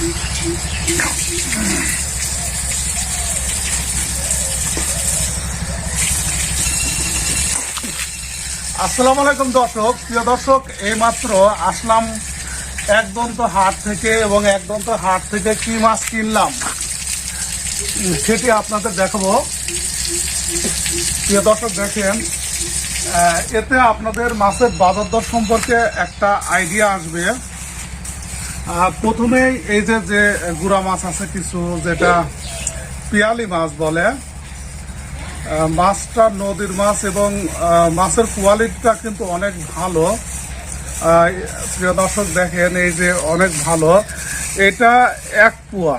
আসসালামু আলাইকুম দর্শক। প্রিয় দর্শক, এইমাত্র আসলাম একদন্ত হাট থেকে এবং একদন্ত হাট থেকে কি মাছ কিনলাম, সেটি আপনাদের দেখাবো। প্রিয় দর্শক, দেখেন এতে আপনাদের মাছের বাজার দর সম্পর্কে একটা আইডিয়া আসবে। প্রথমেই এই যে যে গুড়া মাছ আছে কিছু, যেটা পিয়ালি মাছ বলে মাছটা নদীর মাছ এবং মাছের কোয়ালিটিটা কিন্তু অনেক ভালো। প্রিয় দর্শক দেখেন, এই যে অনেক ভালো। এটা এক পোয়া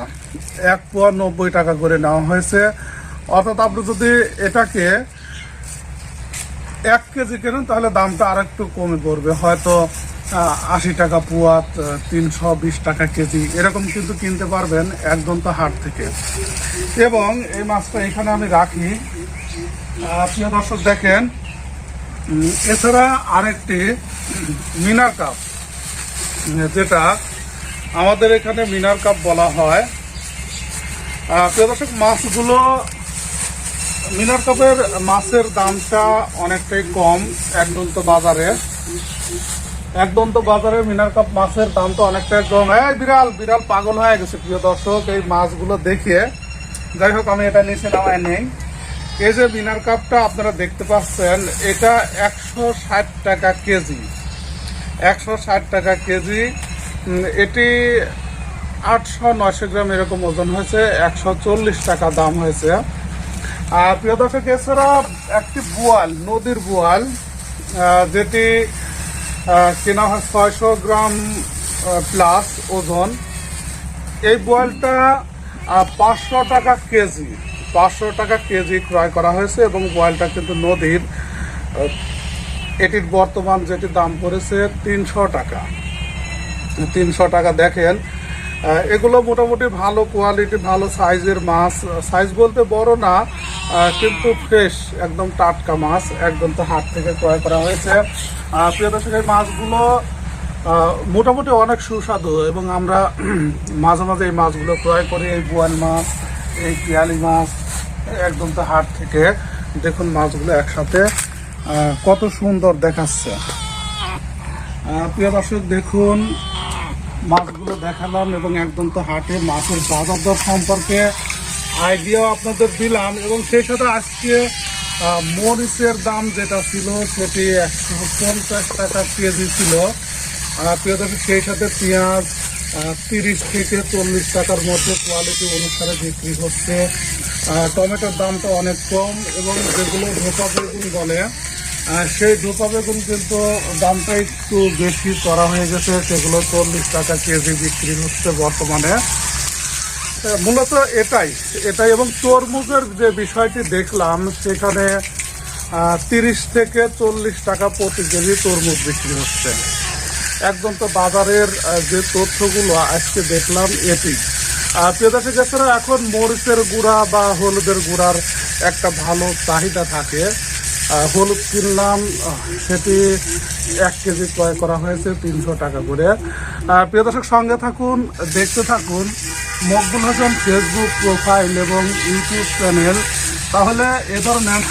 এক পোয়া নব্বই টাকা করে নেওয়া হয়েছে। অর্থাৎ আপনি যদি এটাকে এক কেজি কেনেন, তাহলে দামটা আর একটু কমে পড়বে। হয়তো আশি টাকা পোয়া তিনশো বিশ টাকা কেজি, এরকম কিন্তু কিনতে পারবেন একদম তো হাট থেকে। এবং এই মাছটা এখানে আমি রাখি। প্রিয় দর্শক, দেখেন এছাড়া আরেকটি মিনার কাপ, যেটা আমাদের এখানে মিনার কাপ বলা হয়। প্রিয় দর্শক, মাছগুলো, মিনার কাপের মাছের দামটা অনেকটাই কম একদন্ত বাজারে। একদন্ত বাজারে মিনার কাপ মাছের দাম তো অনেকটাই কম। এই বিড়াল বিড়াল পাগল হয়ে গেছে, প্রিয় দর্শক, এই মাছগুলো দেখে যাই হোক, আমি এটা নিচে নামায় নেই। এই যে মিনার কাপটা আপনারা দেখতে পাচ্ছেন, এটা একশো ষাট টাকা কেজি। একশো ষাট টাকা কেজি। এটি আটশো নয়শো গ্রাম এরকম ওজন হয়েছে, একশো চল্লিশ টাকা দাম হয়েছে। আর প্রিয় দর্শক, এছাড়া একটি বোয়াল, নদীর বোয়াল যেটি কেনা হয় ছয়শো গ্রাম প্লাস ওজন। এই বোয়ালটা পাঁচশো টাকা কেজি, পাঁচশো টাকা কেজি ক্রয় করা হয়েছে এবং বোয়ালটা কিন্তু নদীর এটির বর্তমান যেটি দাম পড়েছে তিনশো টাকা। তিনশো টাকা দেখেন এগুলো মোটামুটি ভালো কোয়ালিটি ভালো সাইজের মাছ। সাইজ বলতে বড় না কিন্তু ফ্রেশ একদম টাটকা মাছ, একদম তো হাট থেকে ক্রয় করা হয়েছে। প্রিয় দর্শক, এই মাছগুলো মোটামুটি অনেক সুস্বাদু এবং আমরা মাঝে মাঝে এই মাছগুলো ক্রয় করি, এই বোয়াল মাছ, এই পিয়ালি মাছ, একদম তো হাট থেকে। দেখুন মাছগুলো একসাথে কত সুন্দর দেখাচ্ছে। প্রিয় দর্শক, দেখুন মাছগুলো দেখালাম এবং একদম তো হাটে মাছের বাজার দর সম্পর্কে আইডিয়াও আপনাদের দিলাম এবং সেই সাথে আজকে মরিচের দাম যেটা ছিল সেটি একশো পঞ্চাশ টাকা কেজি ছিল। প্রিয় সেই সাথে পেঁয়াজ তিরিশ থেকে চল্লিশ টাকার মধ্যে কোয়ালিটি অনুসারে বিক্রি হচ্ছে। টমেটোর দামটা অনেক কম এবং যেগুলো ধোপা বেগুন বলে সেই ধোপা বেগুন কিন্তু দামটা একটু বেশি করা হয়ে গেছে, সেগুলো চল্লিশ টাকা কেজি বিক্রি হচ্ছে বর্তমানে। মূলত এটাই এটাই এবং তরমুজের যে বিষয়টি দেখলাম, সেখানে তিরিশ থেকে চল্লিশ টাকা প্রতি কেজি তরমুজ বিক্রি হচ্ছে। একদম তো বাজারের যে তথ্যগুলো আজকে দেখলাম এটি। পেদাসে এছাড়া এখন মরিচের গুঁড়া বা হলুদের গুঁড়ার একটা ভালো চাহিদা থাকে। হলুদ কিনলাম সেটি এক কেজি ক্রয় করা হয়েছে তিনশো টাকা করে। প্রিয় দর্শক, সঙ্গে থাকুন, দেখতে থাকুন মকবুল হাসান ফেসবুক প্রোফাইল এবং ইউটিউব চ্যানেল তাহলে এ ধরনের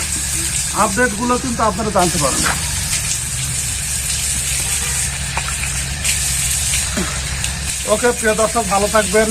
আপডেটগুলো কিন্তু আপনারা জানতে পারবেন। ওকে প্রিয় দর্শক, ভালো থাকবেন।